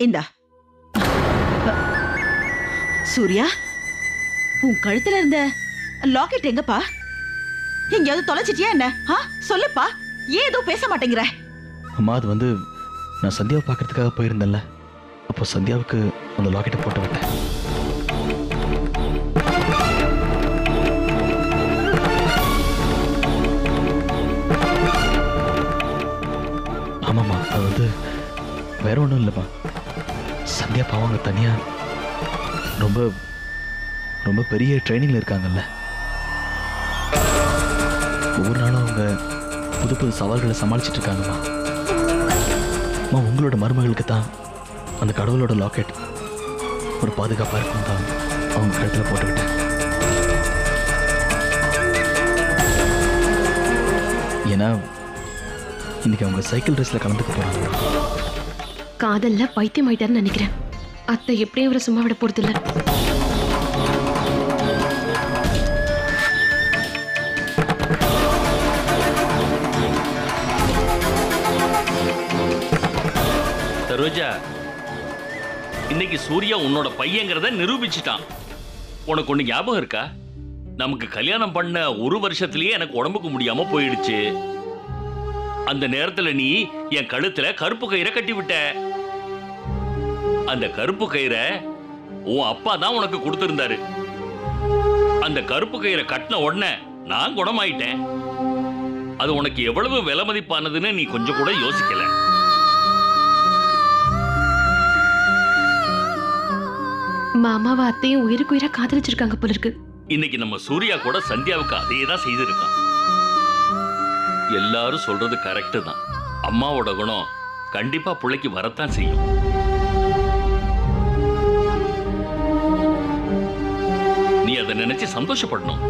இந்தா. சூர்யா உன் கழுத்துல இருந்த லாக்கெட் எங்கப்பா? எங்கேயாவது தொலைச்சிட்டியா என்ன? ஆ சொல்லுப்பா. ஏன் எதுவும் பேச மாட்டேங்கிற? அம்மா அது வந்து நான் சந்தியாவை பார்க்கறதுக்காக போயிருந்தேன்ல. அப்போ சந்தியாவுக்கு அந்த லாக்கெட்டை போட்டு விட்டேன். ஆமாம்மா அது வந்து வேற ஒன்றும் இல்லைப்பா சந்தியா பாவங்க தனியாக ரொம்ப ரொம்ப பெரிய ட்ரைனிங்கில் இருக்காங்கல்ல. ஒவ்வொரு நாளும் அவங்க புது புது சவால்களை சமாளிச்சுட்டு இருக்காங்கம்மா. அம்மா உங்களோட மருமகளுக்கு தான் அந்த கடவுளோட லாக்கெட் ஒரு பாதுகாப்பாக இருக்கும் தான் அவங்க கழுத்தில் போட்டுக்கிட்டேன். ஏன்னா இன்னைக்கு அவங்க சைக்கிள் ரேஸில் கலந்துக்க போகிறாங்க காதல்ல பைத்தியம் ஆயிட்டாருன்னு நினைக்கிறேன். அத்தை எப்படியும் இவரை சும்மா விட போறது இல்ல சரோஜா இன்னைக்கு சூர்யா உன்னோட பையங்கிறத நிரூபிச்சிட்டான். உனக்கு ஒண்ணு ஞாபகம் இருக்கா? நமக்கு கல்யாணம் பண்ண ஒரு வருஷத்திலேயே எனக்கு உடம்புக்கு முடியாம போயிடுச்சு. அந்த நேரத்துல நீ என் கழுத்துல கருப்பு கயிறை கட்டி விட்ட. அந்த கருப்பு கயிறை உன் அப்பா தான் உனக்கு கொடுத்திருந்தாரு. அந்த கருப்பு கயிறை கட்டின உடனே நான் குணமாயிட்டேன். அது உனக்கு எவ்வளவு விலை மதிப்பானதுன்னு நீ கொஞ்சம் கூட யோசிக்கல. மாமாவை அத்தையும் உயிருக்கு உயிரா காதலிச்சிருக்காங்க போல இருக்கு. இன்னைக்கு நம்ம சூர்யா கூட சந்தியாவுக்கு அதே தான் செய்திருக்கான். எல்லாரும் சொல்றது கரெக்டு தான். அம்மாவோட குணம் கண்டிப்பா பிள்ளைக்கு வரத்தான் செய்யும். நீ அதை நினைச்சு சந்தோஷப்படணும்.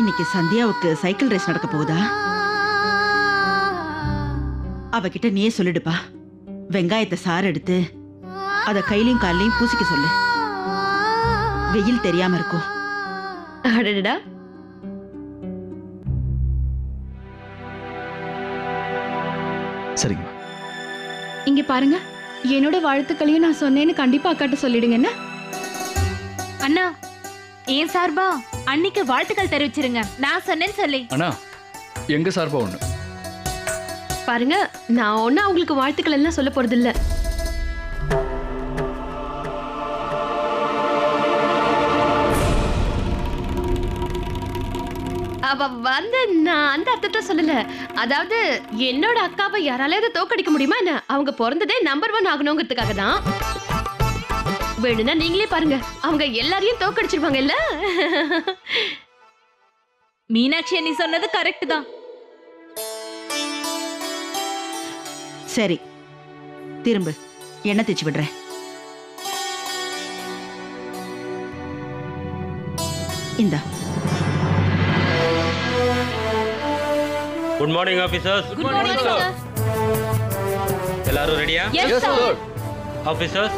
இன்னைக்கு சந்தியாவுக்கு சைக்கிள் ரேஸ் நடக்க போகுதா? அவகிட்ட நீயே சொல்லிடுப்பா. வெங்காயத்தை சாறு எடுத்து அத கையிலையும் கால்லையும் பூசிக்க சொல்லு. வெயில் தெரியாம இருக்கும். அடடா சரிங்கம்மா. இங்க பாருங்க என்னோட வாழ்த்துக்களையும் நான் சொன்னேன்னு கண்டிப்பா அக்காட்ட சொல்லிடுங்க என்ன? அண்ணா ஏன் சார்பா? அன்னிக்கு வாழ்த்துக்கள் தெரிவிச்சிருங்க. நான் சொன்னேன்னு சொல்லி. அண்ணா எங்க சார்பா ஒன்று பாருங்க நான் ஒண்ணு அவங்களுக்கு வாழ்த்துக்கள் எல்லாம் சொல்ல போறது இல்ல வந்து நான் அந்த அர்த்தத்தை சொல்லல. அதாவது என்னோட அக்காவை யாராலையாவது தோக்கடிக்க முடியுமா என்ன? அவங்க பிறந்ததே நம்பர் ஒன் ஆகணுங்கிறதுக்காக தான். வேணும்னா நீங்களே பாருங்க. அவங்க எல்லாரையும் தோக்கடிச்சிருவாங்கல்ல? மீனாட்சி நீ சொன்னது கரெக்ட் தான். சரி. திரும்பு. எண்ணெய் தேய்ச்சி விடுறேன் இந்தா. Good morning officers good morning sir எல்லாரும் ரெடியா எஸ் சார் ஆஃபீஸர்ஸ்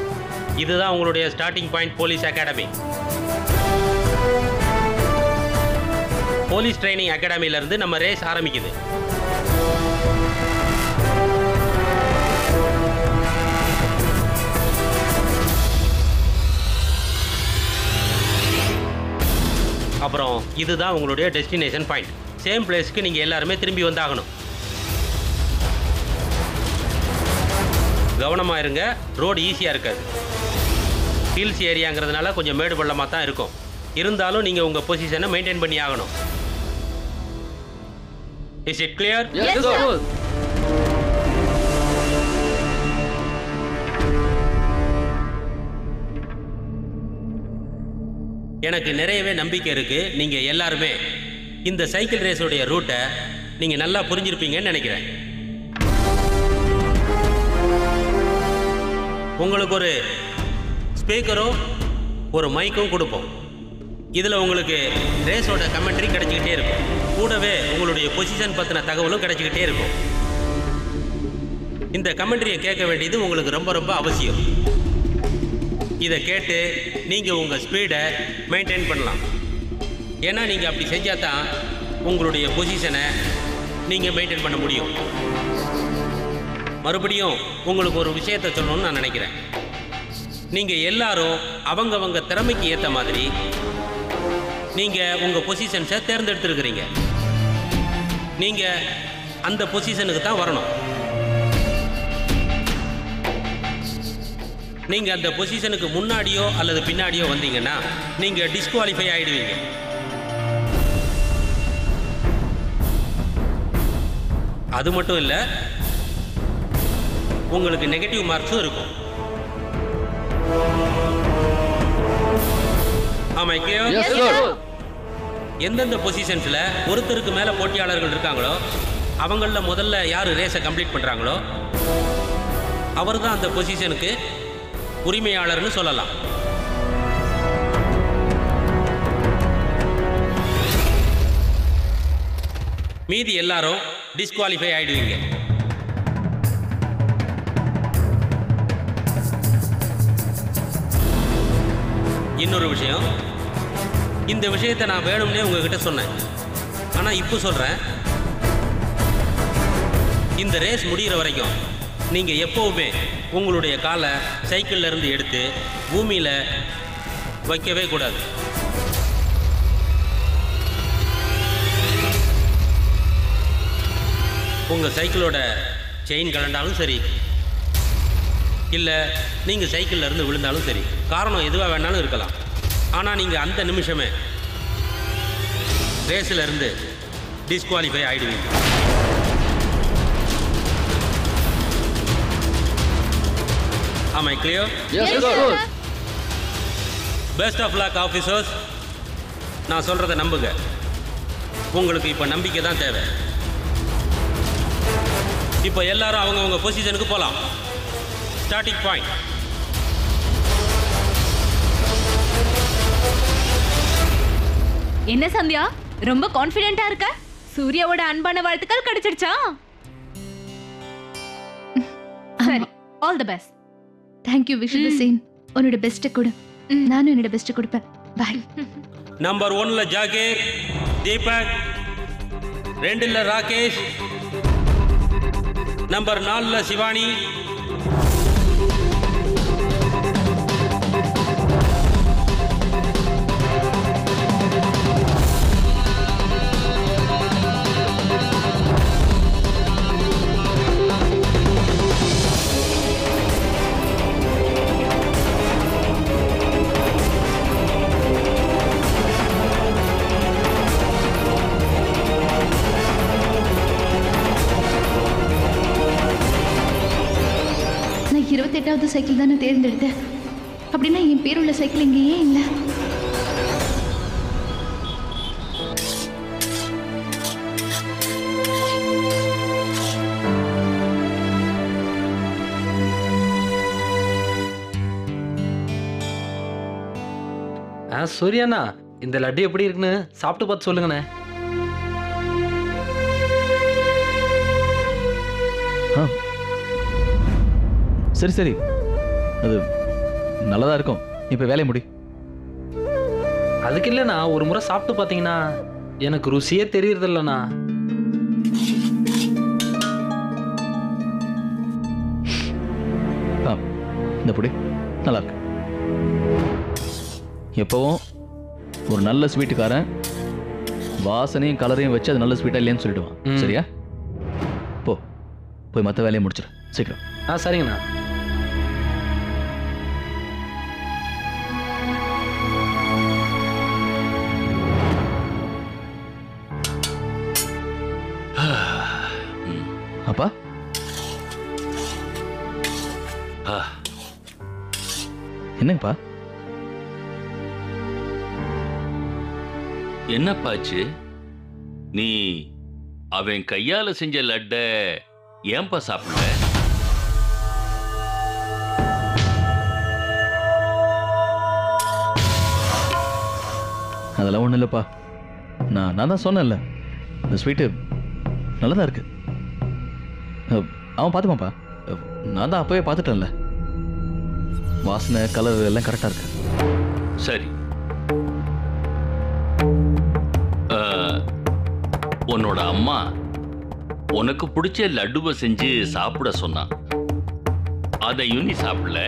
இதுதான் உங்களுடைய starting point police academy police training அகாடமில இருந்து நம்ம ரேஸ் ஆரம்பிக்குது. அப்புறம் இதுதான் உங்களுடைய டெஸ்டினேஷன் பாயிண்ட் சேம் பிளேஸ்க்கு நீங்கள் எல்லாருமே திரும்பி வந்தாகணும். கவனமாக இருங்க. ரோடு ஈஸியாக இருக்காது. ஹில்ஸ் ஏரியாங்கிறதுனால கொஞ்சம் மேடு பள்ளமாக தான் இருக்கும். இருந்தாலும் நீங்கள் உங்கள் பொசிஷனை மெயின்டைன் பண்ணி ஆகணும். இஸ் இட் கிளியர் எனக்கு நிறையவே நம்பிக்கை இருக்கு. நீங்க எல்லாருமே இந்த சைக்கிள் ரேஸோடைய ரூட்டை நீங்கள் நல்லா புரிஞ்சிருப்பீங்கன்னு நினைக்கிறேன். உங்களுக்கு ஒரு ஸ்பீக்கரும் ஒரு மைக்கும் கொடுப்போம். இதில் உங்களுக்கு ரேஸோட கமெண்ட்ரி கிடைச்சிக்கிட்டே இருக்கும். கூடவே உங்களுடைய பொசிஷன் பற்றின தகவலும் கிடைச்சிக்கிட்டே இருக்கும். இந்த கமெண்ட்ரியை கேட்க வேண்டியது உங்களுக்கு ரொம்ப ரொம்ப அவசியம். இதை கேட்டு நீங்கள் உங்கள் ஸ்பீடை மெயின்டைன் பண்ணலாம். ஏன்னா நீங்கள் அப்படி செஞ்சால் தான் உங்களுடைய பொசிஷனை நீங்கள் மெயின்டைன் பண்ண முடியும். மறுபடியும் உங்களுக்கு ஒரு விஷயத்தை சொல்லணும்னு நான் நினைக்கிறேன். நீங்கள் எல்லாரும் அவங்கவங்க திறமைக்கு ஏற்ற மாதிரி நீங்கள் உங்கள் பொசிஷன்ஸை தேர்ந்தெடுத்துருக்கிறீங்க. நீங்கள் அந்த பொசிஷனுக்கு தான் வரணும். நீங்கள் அந்த பொசிஷனுக்கு முன்னாடியோ அல்லது பின்னாடியோ வந்தீங்கன்னா நீங்கள் டிஸ்குவாலிஃபை ஆகிடுவீங்க அது மட்டும் இல்லை உங்களுக்கு நெகட்டிவ் மார்க்ஸும் இருக்கும். எந்தெந்த பொசிஷன்ஸில் ஒருத்தருக்கு மேலே போட்டியாளர்கள் இருக்காங்களோ அவங்களில் முதல்ல யார் ரேஸை கம்ப்ளீட் பண்ணுறாங்களோ அவர் தான் அந்த பொசிஷனுக்கு உரிமையாளர்னு சொல்லலாம். மீதி எல்லாரும் டிஸ்குவாலிஃபை ஆயிடுவீங்க. இன்னொரு விஷயம். இந்த விஷயத்தை நான் வேணும்னே உங்ககிட்ட சொன்னேன். ஆனால் இப்போ சொல்கிறேன் இந்த ரேஸ் முடிகிற வரைக்கும் நீங்கள் எப்போவுமே உங்களுடைய காலை சைக்கிளில் இருந்து எடுத்து பூமியில் வைக்கவே கூடாது. உங்கள் சைக்கிளோட செயின் கலண்டாலும் சரி இல்லை நீங்கள் சைக்கிள்ல இருந்து விழுந்தாலும் சரி காரணம் எதுவாக வேணாலும் இருக்கலாம். ஆனால் நீங்கள் அந்த நிமிஷமே ரேஸில் இருந்து டிஸ்குவாலிஃபை ஆயிடுவீங்க. ஆமாம் Yes, sir. Best of luck officers நான் சொல்கிறத நம்புங்க. உங்களுக்கு இப்போ நம்பிக்கை தான் தேவை. இப்போ எல்லாரும் அவங்கவங்க பொசிஷனுக்கு போகலாம் ஸ்டார்டிங் பாயிண்ட் என்ன சந்தியா? ரொம்ப கான்ஃபிடென்ட்டா இருக்க? சூர்யாவோட அன்பான வாழ்த்துக்கள் கிடைச்சிடுச்சா? சரி all the best thank you wish the same உன்னோட பெஸ்ட்டை கொடு. நானும் என்னோட பெஸ்ட்டை கொடுப்பேன். பாய் நம்பர் ஒன்ல ஜாகீர் தீபக் ரெண்டுல ராகேஷ். நம்பர் நாலுல சிவானி. சைக்கிள் தானே தேர்ந்தெடுத்தேன் அப்படின்னா என் பேர் உள்ள சைக்கிள் இங்கே ஏன் இல்லை. ஆ சூர்யாண்ணா இந்த லட்டு எப்படி இருக்குன்னு சாப்பிட்டு பார்த்து சொல்லுங்கண்ணே. ஆ. சரி சரி. அது நல்லதா இருக்கும். இப்போ வேலையை முடி. அதுக்கு இல்லைண்ணா ஒரு முறை சாப்பிட்டு பார்த்தீங்கன்னா எனக்கு ருசியே தெரியறதில்லண்ணா. இந்த பொடி நல்லா இருக்கு. எப்பவும் ஒரு நல்ல ஸ்வீட்டுக்காரன் வாசனையும் கலரையும் வச்சு அது நல்ல ஸ்வீட்டா இல்லையான்னு சொல்லிடுவான். சரியா? போ போய் மற்ற வேலையை முடிச்சிடு. சீக்கிரம். ஆ சரிங்கண்ணா. அப்பா. என்னங்கப்பா? என்னப்பாச்சு நீ அவன் கையால செஞ்ச லட்ட ஏன்பா சாப்பிடல அதெல்லாம் ஒன்றும் இல்லைப்பா. நான் நான் தான் சொன்னேன்ல. இந்த ஸ்வீட்டு நல்லதா இருக்கு. அவன் பார்த்துப்பான்ப்பா. நான் தான் அப்போவே பார்த்துட்டேன்ல. வாசனை கலர் எல்லாம் கரெக்டாக இருக்கு. சரி. உன்னோட அம்மா உனக்கு பிடிச்ச லட்டுவை செஞ்சு சாப்பிட சொன்னான் அதையும் நீ சாப்பிடல.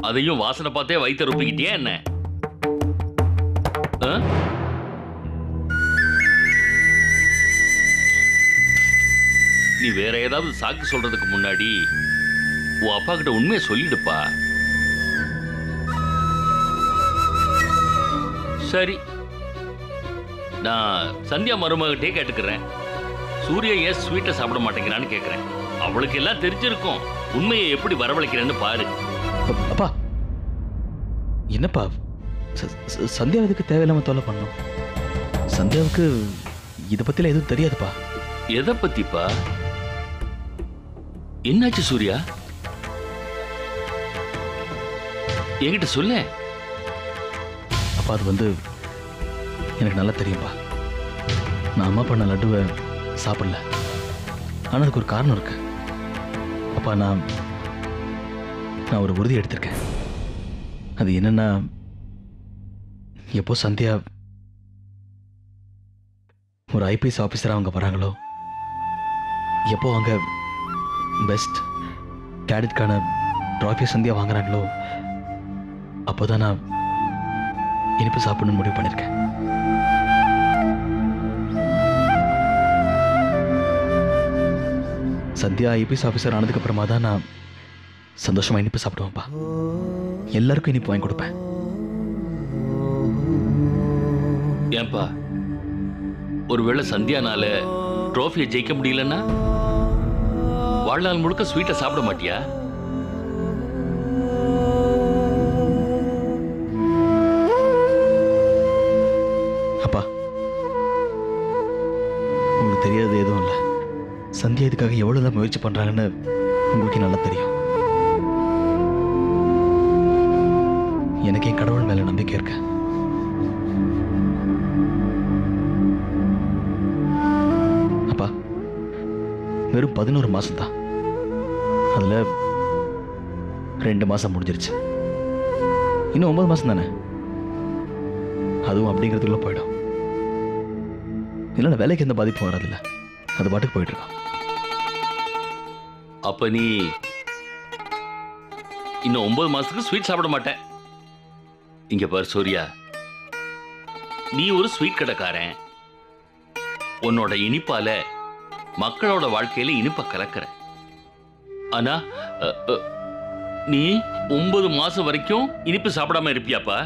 அதையும் வாசனை பார்த்தே வயிற்ற ருப்பிக்கிட்டியா என்ன? ஆ? நீ வேற ஏதாவது சாக்கு சொல்றதுக்கு முன்னாடி உன் அப்பா கிட்ட உண்மையை சொல்லிடுப்பா. சரி. நான் சந்தியா மருமகிட்டே கேட்டுக்கிறேன். சூர்யா ஏன் ஸ்வீட்டை சாப்பிட மாட்டேங்கிறான்னு கேட்குறேன் அவளுக்கு எல்லாம் தெரிஞ்சிருக்கும். உண்மையை எப்படி வரவழைக்கிறேன்னு பாரு. அப்- அப்பா. என்னப்பா? ச- ச- சந்தியா இதுக்கு தேவையில்லாம தொல்லை பண்ணோம். சந்தியாவுக்கு இதை பத்திலாம் எதுவும் தெரியாதுப்பா. எதை பத்திப்பா? என்னாச்சு சூர்யா? என்கிட்ட சொல்ல. அப்பா அது வந்து எனக்கு நல்லா தெரியும்பா. நான் அம்மா பண்ண லட்டுவை சாப்பிடல. ஆனால் அதுக்கு ஒரு காரணம் இருக்கு. அப்பா நான் நான் ஒரு உறுதி எடுத்திருக்கேன். அது என்னன்னா எப்போ சந்தியா ஒரு ஐபிஎஸ் ஆஃபீஸராக அவங்க வராங்களோ எப்போ அவங்க பெஸ்ட் கேடட்கான ட்ராஃபி சந்தியா வாங்குறாங்களோ அப்போதான் நான் இனிப்பு சாப்பிடணும்னு முடிவு பண்ணியிருக்கேன் சந்தியா ஐபிஎஸ் ஆஃபீஸர் ஆனதுக்கப்புறமா தான் நான் சந்தோஷமாக இனிப்பு சாப்பிடுவேன்ப்பா. எல்லாருக்கும் இனிப்பு வாங்கி கொடுப்பேன். ஏன்பா ஒருவேளை சந்தியானால ட்ரோஃபியை ஜெயிக்க முடியலன்னா? வாழ்நாள் முழுக்க ஸ்வீட்டை சாப்பிட மாட்டியா? அப்பா உங்களுக்கு தெரியாதது எதுவும் இல்லை. சந்தியா இதுக்காக எவ்வளோதான் முயற்சி பண்ணுறாங்கன்னு உங்களுக்கு நல்லா தெரியும். எனக்கு என் கடவுள் மேலே நம்பிக்கை இருக்கு. அப்பா வெறும் பதினோரு மாதம் தான் அதில் ரெண்டு மாதம் முடிஞ்சிருச்சு. இன்னும் ஒன்பது மாதம் தானே? அதுவும் அப்படிங்கிறதுக்குள்ளே போயிடும். இல்லைன்னா வேலைக்கு எந்த பாதிப்பும் வராதில்ல. அது பாட்டுக்கு போயிட்டு அப்போ அப்ப நீ இன்னும் ஒன்பது மாசத்துக்கு ஸ்வீட் சாப்பிட மாட்டேன். இங்க பாரு சூர்யா. நீ ஒரு ஸ்வீட் கடைக்காரன். உன்னோட இனிப்பால மக்களோட வாழ்க்கையில இனிப்ப கலக்கிற. ஆனா நீ ஒன்பது மாசம் வரைக்கும் இனிப்பு சாப்பிடாம இருப்பியாப்பா?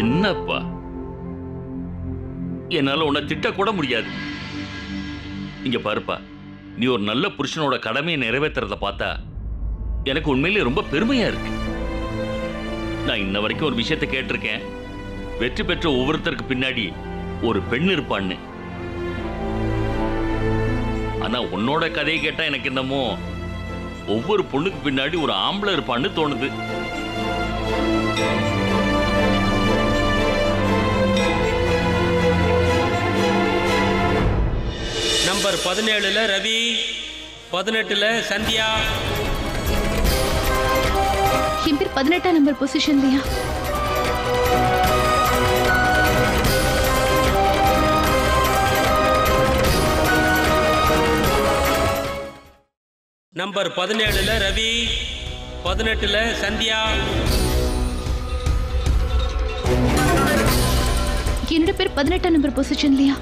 என்னப்பா? என்னால உன்னை திட்டக்கூட முடியாது. இங்க பாருப்பா நீ ஒரு நல்ல புருஷனோட கடமையை நிறைவேற்றுறத பார்த்தா எனக்கு உண்மையிலே ரொம்ப பெருமையா இருக்கு. நான் இன்ன வரைக்கும் ஒரு விஷயத்தை கேட்டிருக்கேன். வெற்றி பெற்ற ஒவ்வொருத்தருக்கு பின்னாடி ஒரு பெண் இருப்பான்னு. ஆனா உன்னோட கதையை கேட்டா எனக்கு என்னமோ ஒவ்வொரு பொண்ணுக்கு பின்னாடி ஒரு ஆம்பளை இருப்பான்னு தோணுது. நம்பர் பதினேழுல ரவி பதினெட்டுல சந்தியா. என் பேர் பதினெட்டாம் நம்பர் பொசிஷன்லையா நம்பர் பதினேழுல ரவி பதினெட்டுல சந்தியா. என்னோட பேர் பதினெட்டாம் நம்பர் பொசிஷன்லையா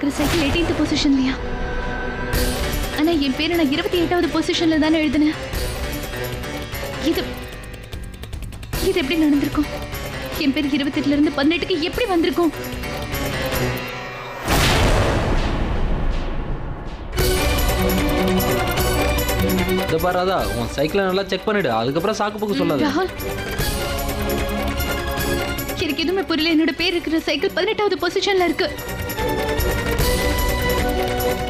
இருக்கிற சைக்கிள் எயிட்டீன்த் பொசிஷன்லையா ஆனா என் பேரை நான் இருபத்தி எட்டாவது பொசிஷன்ல தானே எழுதினேன். இது இது எப்படி நடந்திருக்கும்? என் பேர் இருபத்தெட்டுல இருந்து பதினெட்டுக்கு எப்படி வந்திருக்கும்? இதை உன் சைக்கிளை நல்லா செக் பண்ணிடு. அதுக்கப்புறம் சாக்கு போக்கு சொல்லாத. எனக்கு எதுவுமே புரியல. என்னோட பேர் இருக்கிற சைக்கிள் பதினெட்டாவது பொசிஷன்ல இருக்கு.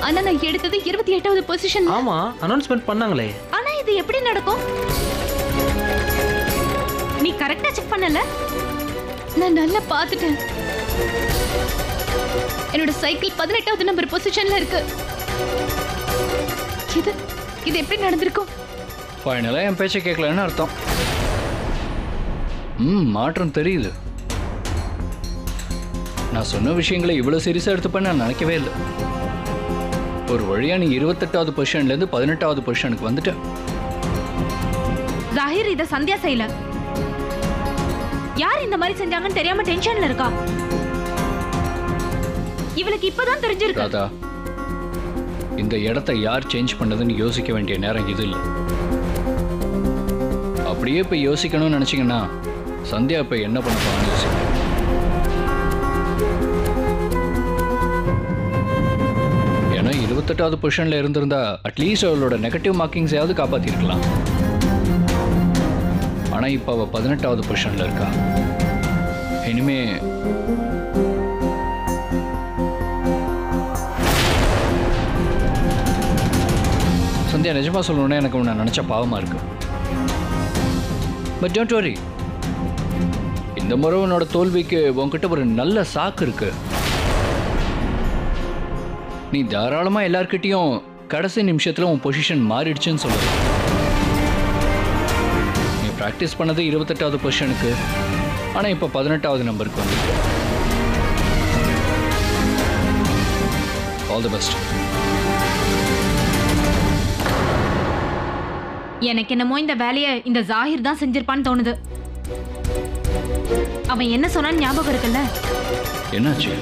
ஆனா நான் எடுத்தது இருபத்தி எட்டாவது பொசிஷன் ஆமா அனௌன்ஸ்மெண்ட் பண்ணாங்களே. ஆனா இது எப்படி நடக்கும்? நீ கரெக்டா செக் பண்ணல? நான் நல்லா பார்த்துட்டேன். என்னோட சைக்கிள் பதினெட்டாவது நம்பர் பொசிஷன்ல இருக்கு. இது இது எப்படி நடந்திருக்கும்? ஃபைனலாக என் பேச்சை கேட்கலன்னு அர்த்தம். ம் மாற்றம் தெரியுது. நான் சொன்ன விஷயங்களை இவ்வளோ சீரியஸாக எடுத்துப்பேன்னு நான் நினைக்கவே இல்லை. ஒரு வழியாக நீ இருபத்தெட்டாவது பொசிஷன்லேருந்து பதினெட்டாவது பொசிஷனுக்கு வந்துட்ட. ஜாகிர் இத சந்தியா செய்யல. யார் இந்த மாதிரி செஞ்சாங்கன்னு தெரியாம டென்ஷன்ல இருக்கா? இவளுக்கு இப்பதான் தெரிஞ்சிருக்கு. ராதா இந்த இடத்த யார் சேஞ்ச் பண்ணதுன்னு யோசிக்க வேண்டிய நேரம் இது இல்லை. அப்படியே இப்போ யோசிக்கணும்னு நினச்சிங்கன்னா சந்தியா இப்போ என்ன பண்ண போறான்னு யோசிக்க பொசிஷனில் இருந்திருந்தா அட்லீஸ்ட் அவளோட நெகட்டிவ் மார்க்கிங்ஸையாவது காப்பாற்றிருக்கலாம் ஆனால் இப்போ அவள் பதினெட்டாவது பொசிஷனில் இருக்கா. இனிமே சந்தியா நிஜமா சொல்லணும்னா எனக்கு உன்னை நினச்ச பாவமாக இருக்கு. பட் டோன்ட் வரி இந்த முறை உன்னோட தோல்விக்கு உன்கிட்ட ஒரு நல்ல சாக்கு இருக்கு. நீ தாராளமாக எல்லார்கிட்டயும் கடைசி நிமிஷத்தில் உன் பொசிஷன் மாறிடுச்சுன்னு சொல்லலாம் நீ ப்ராக்டிஸ் பண்ணது இருபத்தெட்டாவது பொசிஷனுக்கு ஆனால் இப்போ பதினெட்டாவது நம்பருக்கு வந்துருக்கு ஆல் தி பெஸ்ட் எனக்கு என்னமோ இந்த வேலையை இந்த ஜாகிர் தான் செஞ்சிருப்பான்னு தோணுது. அவன் என்ன சொன்னான்னு ஞாபகம் இருக்குல்ல? என்னாச்சு?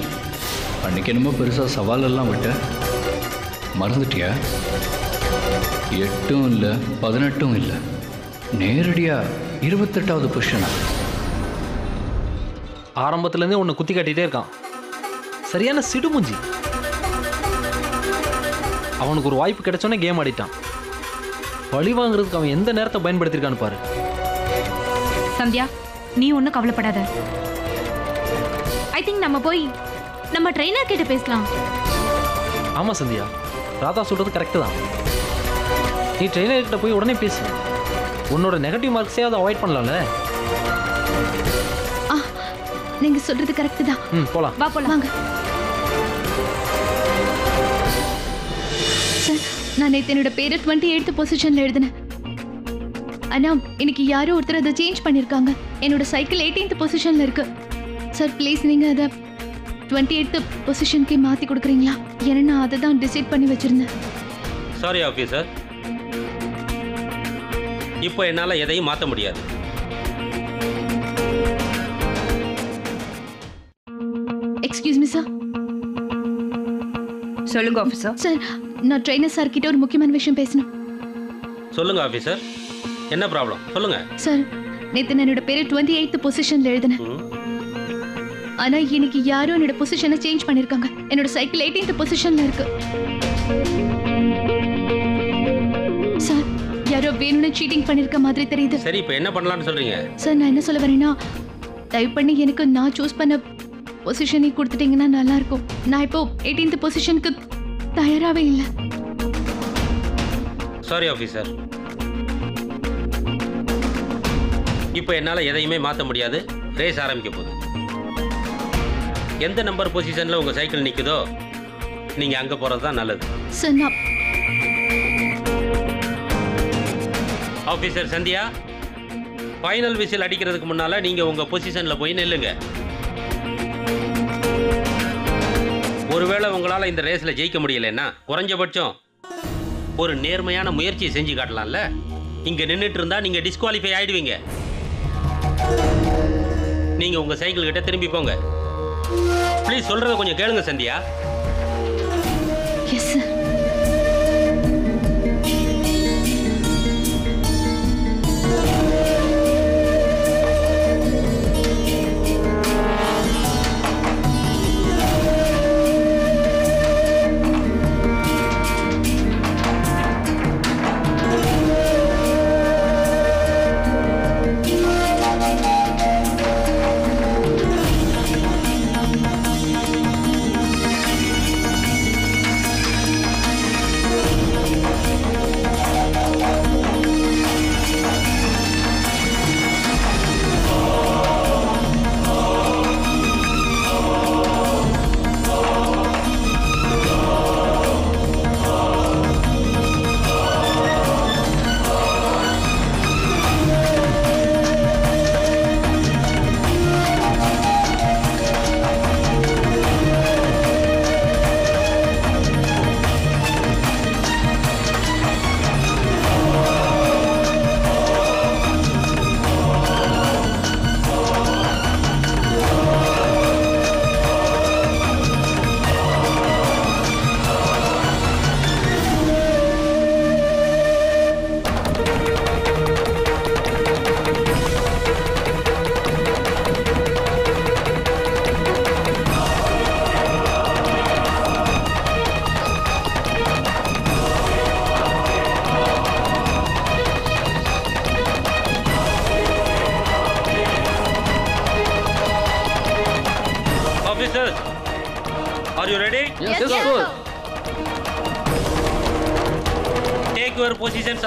அன்னைக்கு என்னமோ பெருசாக சவாலெல்லாம் விட்ட. மறந்துட்டியா? எட்டும் இல்லை பதினெட்டும் இல்லை. நேரடியாக இருபத்தெட்டாவது பொசிஷனா ஆரம்பத்துலேருந்தே உன்னை குத்தி காட்டிகிட்டே இருக்கான். சரியான சிடுமுஞ்சி அவனுக்கு ஒரு வாய்ப்பு கிடைச்சோன்னே கேம் ஆடிட்டான். பழி வாங்குறதுக்கு அவன் எந்த நேரத்தை பயன்படுத்தியிருக்கான்னு பாரு. சந்தியா நீ ஒன்றும் கவலைப்படாத. ஐ திங்க் நம்ம போய் நம்ம ட்ரெயினர் கிட்ட பேசலாம். ஆமாம் சந்தியா. ராதா சொல்கிறது கரெக்டு தான். நீ ட்ரெயினர் கிட்ட போய் உடனே பேசு. உன்னோட நெகட்டிவ் மார்க்ஸே அதை அவாய்ட் பண்ணலாம்ல? ஆ நீங்க சொல்றது கரெக்ட் தான். ம் போகலாம் வா போலாம். வாங்க. சார் நான் நேத்து என்னோட பேரை டுவெண்ட்டி எய்த் பொசிஷன்ல எழுதினேன். ஆனா இன்னைக்கு யாரோ ஒருத்தர் அதை சேஞ்ச் பண்ணிருக்காங்க. என்னோட சைக்கிள் எயிட்டீன்த் பொசிஷன்ல இருக்கு. சார் ப்ளீஸ் நீங்க அதை டுவெண்ட்டி எய்த் பொசிஷனுக்கே மாத்தி கொடுக்குறீங்களா? ஏன்னா நான் அதை தான் டிசைட் பண்ணி வச்சிருந்தேன். சாரி ஆஃபீஸர் இப்போ என்னால் எதையும் மாற்ற முடியாது. எக்ஸ்கியூஸ் மீ சார் சொல்லுங்க ஆஃபீஸர் சார் நான் ட்ரெயினர் சார் கிட்ட ஒரு முக்கியமான விஷயம் பேசணும். சொல்லுங்க ஆஃபீஸர் என்ன ப்ராப்ளம் சொல்லுங்க. சார் நேத்து நான் என்னோட பேரை டுவெண்ட்டி எய்த் பொசிஷன்ல எழுதினேன். ஆனா இன்னைக்கு யாரோ என்னோட பொசிஷனை சேஞ்ச் பண்ணிருக்காங்க. என்னோட சைக்கிள் எயிட்டீன்த் பொசிஷன்ல இருக்கு. சார் யாரோ வேணும்னு சீட்டிங் பண்ணிருக்க மாதிரி தெரியுது. சரி இப்போ என்ன பண்ணலாம்னு சொல்றீங்க? சார் நான் என்ன சொல்ல வரேன்னா தயவு பண்ணி எனக்கு நான் சூஸ் பண்ண பொசிஷனை கொடுத்துட்டீங்கன்னா நல்லா இருக்கும் நான் இப்போ எயிட்டீன்த் பொசிஷனுக்கு தயாராகவே இல்லை. சாரி ஆஃபீஸர் இப்போ என்னால் எதையுமே மாற்ற முடியாது. ரேஸ் ஆரம்பிக்க போகுது. எந்த நம்பர் பொசிஷனில் உங்கள் சைக்கிள் நிற்குதோ நீங்கள் அங்கே போகிறது தான் நல்லது. சார் நான் ஆஃபீஸர் சந்தியா ஃபைனல் விசில் அடிக்கிறதுக்கு முன்னால் நீங்கள் உங்கள் பொசிஷனில் போய் நில்லுங்க. ஒருவேளை உங்களால் இந்த ரேஸில் ஜெயிக்க முடியலைன்னா குறைஞ்சபட்சம் ஒரு நேர்மையான முயற்சியை செஞ்சு காட்டலாம்ல. இங்கே நின்றுட்டு இருந்தால் நீங்கள் டிஸ்குவாலிஃபை ஆயிடுவீங்க. நீங்கள் உங்கள் சைக்கிள் கிட்ட திரும்பி போங்க. ப்ளீஸ் சொல்றத கொஞ்சம் கேளுங்க சந்தியா. Yes sir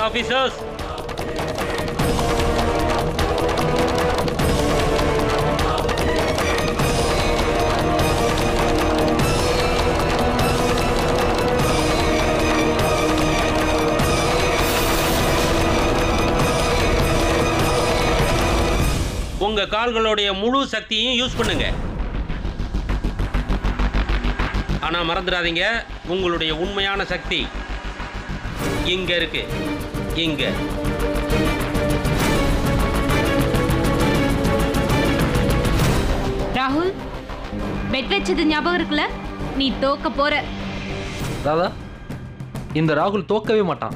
officers. உங்க கால்களுடைய முழு சக்தியையும் யூஸ் பண்ணுங்க ஆனா மறந்துடாதீங்க உங்களுடைய உண்மையான சக்தி இங்க இருக்கு இங்க. ராகுல் பெட் வச்சது ஞாபகம் இருக்குல்ல? நீ தோக்க போற. ராதா இந்த ராகுல் தோக்கவே மாட்டான்.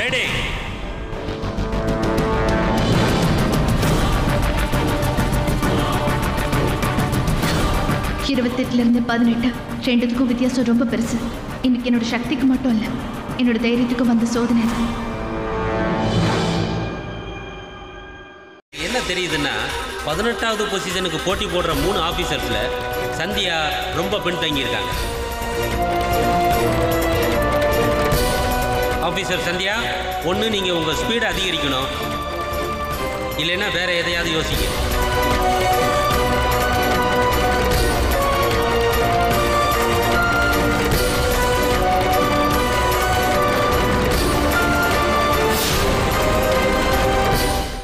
ரெடி இருபத்தெட்டுல இருந்து பதினெட்டு ரெண்டுத்துக்கும் வித்தியாசம் ரொம்ப பெருசு. இன்னைக்கு என்னோட சக்திக்கு மட்டும் இல்லை என்னோட தைரியத்துக்கும் வந்த சோதனை என்ன தெரியுதுன்னா பதினெட்டாவது பொசிஷனுக்கு போட்டி போடுற மூணு ஆஃபீஸர்ஸில் சந்தியா ரொம்ப பின்தங்கியிருக்காங்க. ஆஃபீஸர் சந்தியா ஒன்று நீங்கள் உங்கள் ஸ்பீடை அதிகரிக்கணும். இல்லைன்னா வேற எதையாவது யோசிக்கணும்.